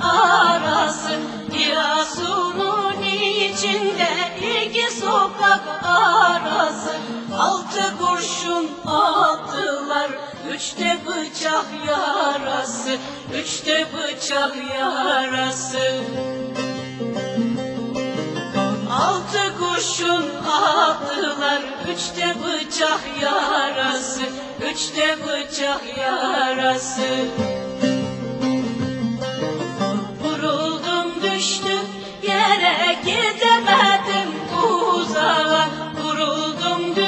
arası? Giresun'un içinde iki sokak arası. Altı kurşun attılar Üçte bıçak yarası Üçte bıçak yarası. Altı kurşun attılar Üçte bıçak yarası Üçte bıçak yarası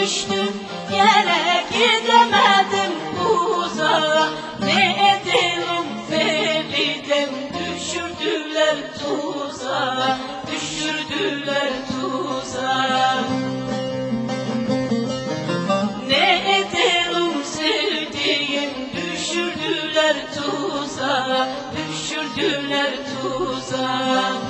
düştüm yere gidemedim uzağa. Ne edelim Feridem düşürdüler tuzağa Düşürdüler tuzağa. Ne edelim sevdiğim? Düşürdüler tuzağa düşürdüler tuzağa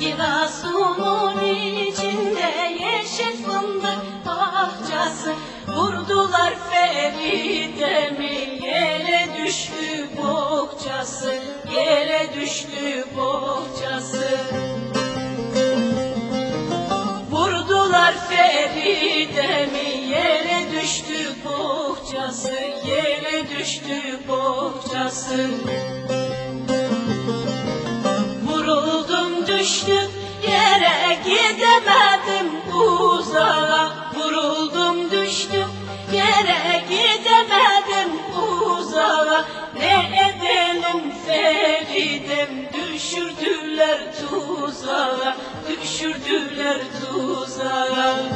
Giresun'un içinde yeşil fındık bahçesi. Vurdular Feride'mi yere düştü bohçası Yere düştü bohçası bohçası Yere düştü bohçası Vuruldum düştüm yere gidemedim uzağa. Vuruldum düştüm yere gidemedim uzağa. Ne edelim Feridem düşürdüler tuzağa Düşürdüler tuzağa